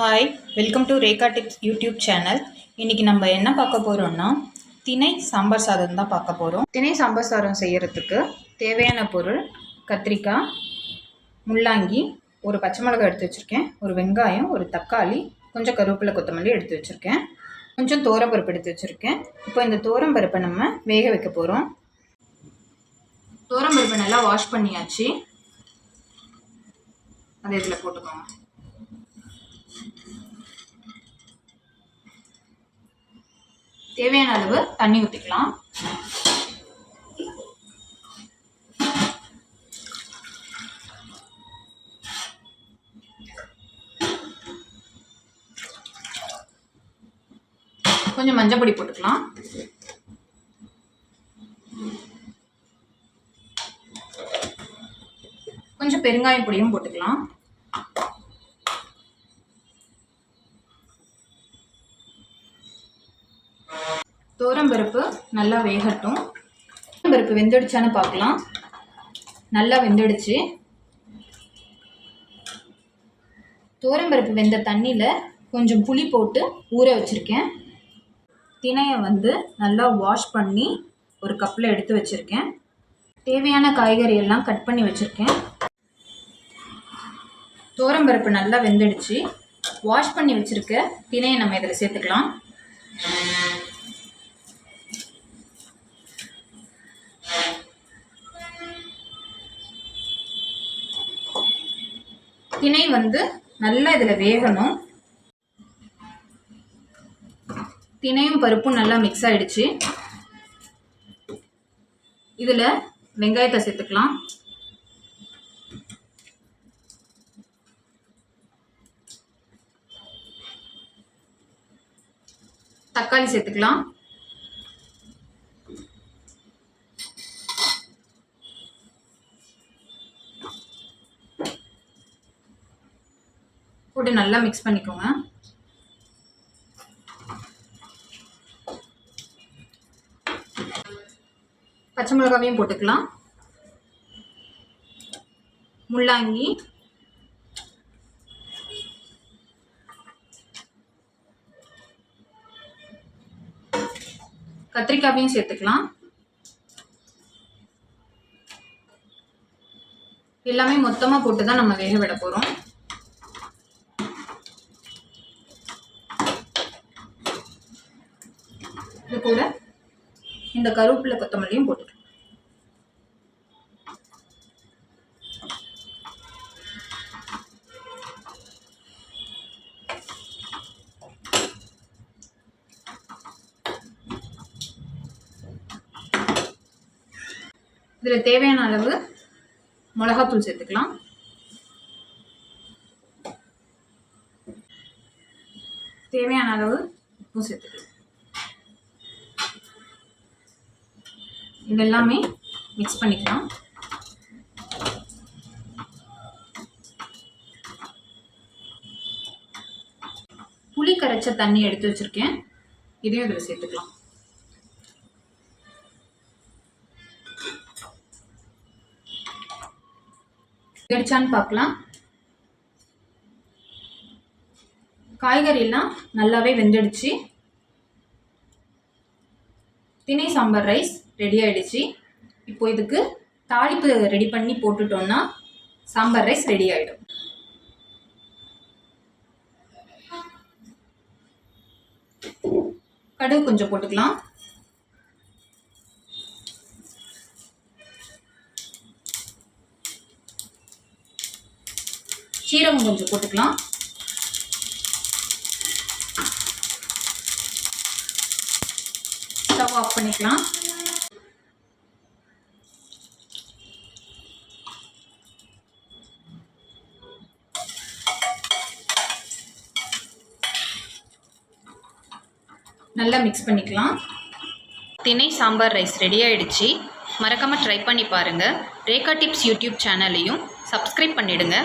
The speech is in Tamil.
Hi welcome to Rekha tips YouTube channel இன்றைக்கி நம்ம என்ன பார்க்க போகிறோம்னா திணை சாம்பார் சாதம் தான் பார்க்க போகிறோம் திணை சாம்பார் சாதம் செய்கிறதுக்கு தேவையான பொருள் கத்திரிக்காய் முள்ளாங்கி ஒரு பச்சை மிளகாய் எடுத்து வச்சுருக்கேன் ஒரு வெங்காயம் ஒரு தக்காளி கொஞ்சம் கருவேப்பிலை கொத்தமல்லி எடுத்து வச்சுருக்கேன். கொஞ்சம் தோரம்பருப்பு எடுத்து வச்சுருக்கேன். இப்போ இந்த தோரம்பருப்பை நம்ம வேக வைக்க போகிறோம் தோரம்பருப்பை நல்லா வாஷ் பண்ணியாச்சு. அதை இதில் போட்டுக்கோங்க. தேவையான அளவு தண்ணி ஊற்றிக்கலாம் கொஞ்சம் மஞ்சள் பொடி போட்டுக்கலாம். கொஞ்சம் பெருங்காயம் பொடியும் போட்டுக்கலாம். பருப்பு நல்லா வேகட்டும். பருப்பு வெந்துடுச்சான்னு பார்க்கலாம். நல்லா வெந்துடுச்சு. பருப்பு வெந்த தண்ணியில் கொஞ்சம் புளி போட்டு ஊற வச்சுருக்கேன். திணையை வந்து நல்லா வாஷ் பண்ணி ஒரு கப்பில் எடுத்து வச்சுருக்கேன். தேவையான காய்கறி எல்லாம் கட் பண்ணி வச்சுருக்கேன். பருப்பு நல்லா வெந்துடுச்சு. வாஷ் பண்ணி வச்சுருக்க திணையை நம்ம இதில் சேர்த்துக்கலாம். திணை வந்து நல்லா இதில் வேகணும். திணையும் பருப்பும் நல்லா மிக்ஸ் ஆகிடுச்சு இதில் வெங்காயத்தை சேர்த்துக்கலாம். தக்காளி சேர்த்துக்கலாம். போட்டு நல்லா மிக்ஸ் பண்ணிக்கோங்க. பச்சை மிளகாவையும் போட்டுக்கலாம். முள்ளாங்கி. கத்திரிக்காவையும் சேர்த்துக்கலாம். எல்லாமே மொத்தமாக போட்டு தான் நம்ம வேக விட போகிறோம் இது கூட இந்த கருவேப்பிலை கொத்தமல்லியும் போட்டுக்கலாம் இதில் தேவையான அளவு மிளகாத்தூள் சேர்த்துக்கலாம். தேவையான அளவு உப்பு சேர்த்துக்கலாம். இதெல்லாமே மிக்ஸ் பண்ணிக்கலாம். புளி கரைச்ச தண்ணி எடுத்து வச்சுருக்கேன். இதையும் இதில் சேர்த்துக்கலாம். கடிச்சான்னு பார்க்கலாம். காய்கறியெல்லாம் நல்லாவே வெந்துடுச்சு. திணை சாம்பார் ரைஸ். ரெடி ஆகிடுச்சு இப்போ இதுக்கு தாளிப்பு ரெடி பண்ணி போட்டுட்டோம்னா சாம்பார் ரைஸ் ரெடி ஆகிடும் கடுகு கொஞ்சம் போட்டுக்கலாம். சீரகம் கொஞ்சம் போட்டுக்கலாம். ஸ்டவ் ஆஃப் பண்ணிக்கலாம். நல்லா மிக்ஸ் பண்ணிக்கலாம். தினை சாம்பார் ரைஸ் ரெடி ஆகிடுச்சு மறக்காமல் ட்ரை பண்ணி பாருங்கள் ரேகா டிப்ஸ் யூடியூப் சேனலையும் சப்ஸ்கிரைப் பண்ணிவிடுங்க